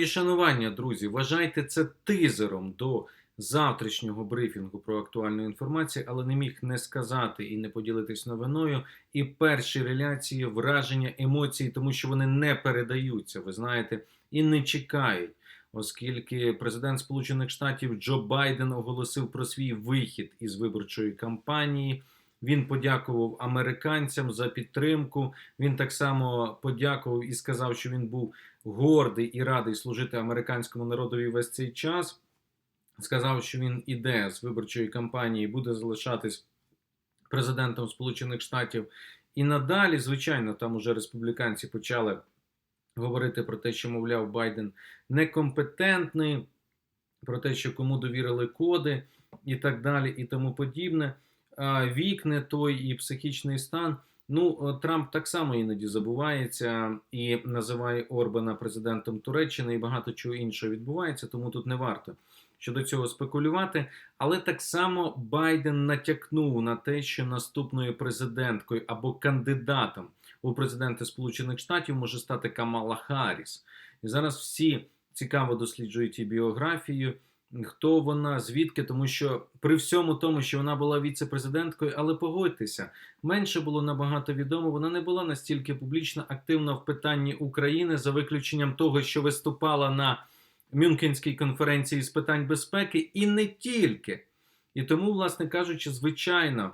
І шанування, друзі, вважайте це тизером до завтрашнього брифінгу про актуальну інформацію, але не міг не сказати і не поділитись новиною. І перші реляції, враження, емоції, тому що вони не передаються, ви знаєте, і не чекають. Оскільки президент Сполучених Штатів Джо Байден оголосив про свій вихід із виборчої кампанії. Він подякував американцям за підтримку. Він так само подякував і сказав, що він був гордий і радий служити американському народові весь цей час. Сказав, що він іде з виборчої кампанії, буде залишатись президентом Сполучених Штатів. І надалі, звичайно, там уже республіканці почали говорити про те, що, мовляв, Байден некомпетентний, про те, що кому довірили коди і так далі, і тому подібне. А, Вік не той і психічний стан. Ну, Трамп так само іноді забувається і називає Орбана президентом Туреччини, і багато чого іншого відбувається, тому тут не варто щодо цього спекулювати. Але так само Байден натякнув на те, що наступною президенткою або кандидатом у президенти Сполучених Штатів може стати Камала Харріс. І зараз всі цікаво досліджують її біографію. Хто вона, звідки? Тому що при всьому тому, що вона була віце-президенткою, але погодьтеся, менше було набагато відомо. Вона не була настільки публічно активна в питанні України за виключенням того, що виступала на Мюнхенській конференції з питань безпеки, і не тільки. І тому, власне кажучи, звичайно,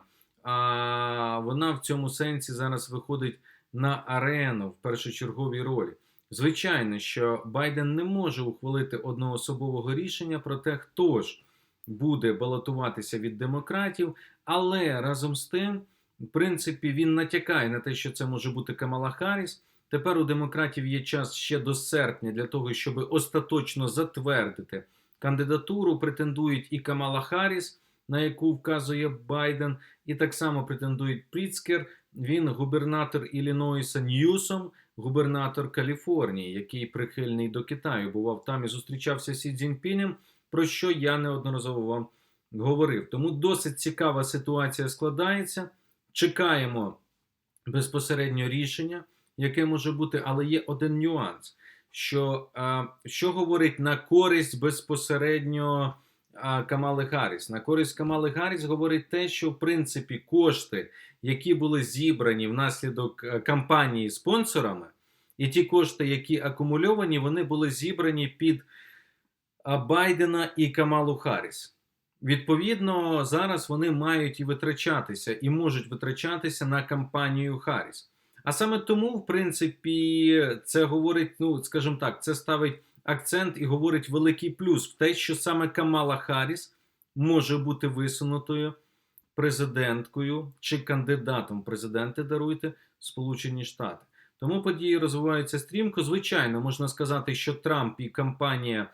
вона в цьому сенсі зараз виходить на арену в першочерговій ролі. Звичайно, що Байден не може ухвалити одноособового рішення про те, хто ж буде балотуватися від демократів, але разом з тим, в принципі, він натякає на те, що це може бути Камала Харріс. Тепер у демократів є час ще до серпня для того, щоб остаточно затвердити кандидатуру. Претендують і Камала Харріс, на яку вказує Байден, і так само претендують Пріцкер. Він губернатор Іллінойса Ньюсом, губернатор Каліфорнії, який прихильний до Китаю, бував там і зустрічався з Сі Цзіньпінем, про що я неодноразово вам говорив. Тому досить цікава ситуація складається. Чекаємо безпосередньо рішення, яке може бути, але є один нюанс. Що що говорить на користь безпосередньо Камали Гарріс? На користь Камали Гарріс говорить те, що в принципі кошти, які були зібрані внаслідок е, кампанії спонсорами, і ті кошти, які акумульовані, вони були зібрані під Байдена і Камалу Харріс. Відповідно, зараз вони мають і витрачатися, і можуть витрачатися на кампанію Харріс. А саме тому, в принципі, це говорить, ну, скажімо так, це ставить акцент і говорить великий плюс в те, що саме Камала Харріс може бути висунутою президенткою чи кандидатом президенти даруйте Сполучені Штати. Тому події розвиваються стрімко. Звичайно, можна сказати, що Трамп і кампанія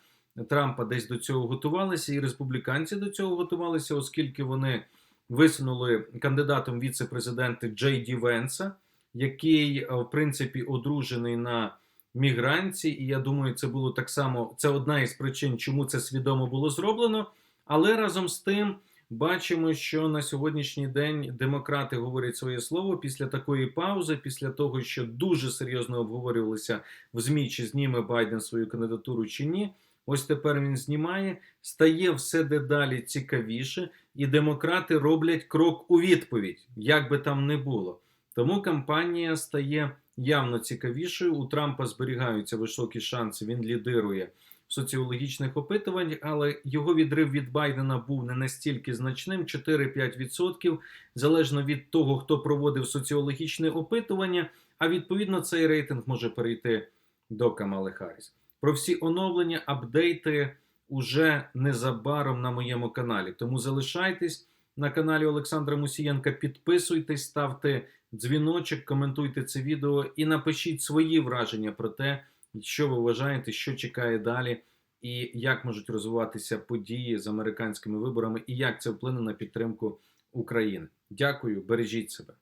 Трампа десь до цього готувалися, і республіканці до цього готувалися, оскільки вони висунули кандидатом віце-президенти Джей Ді Венса, який, е, в принципі, одружений на мігранці. І я думаю, це було так само. Це одна із причин, чому це свідомо було зроблено. Але разом з тим. Бачимо, що на сьогоднішній день демократи говорять своє слово після такої паузи, після того, що дуже серйозно обговорювалися в ЗМІ, чи зніме Байден свою кандидатуру чи ні. Ось тепер він знімає, стає все дедалі цікавіше, і демократи роблять крок у відповідь, як би там не було. Тому кампанія стає явно цікавішою. У Трампа зберігаються високі шанси. Він лідирує соціологічних опитувань, але його відрив від Байдена був не настільки значним 4-5%, залежно від того, хто проводив соціологічне опитування. А відповідно цей рейтинг може перейти до Камали Харріс. Про всі оновлення, апдейти уже незабаром на моєму каналі. Тому залишайтесь на каналі Олександра Мусієнка, підписуйтесь, ставте дзвіночок, коментуйте це відео і напишіть свої враження про те, що ви вважаєте, що чекає далі, і як можуть розвиватися події з американськими виборами, і як це вплине на підтримку України. Дякую, бережіть себе.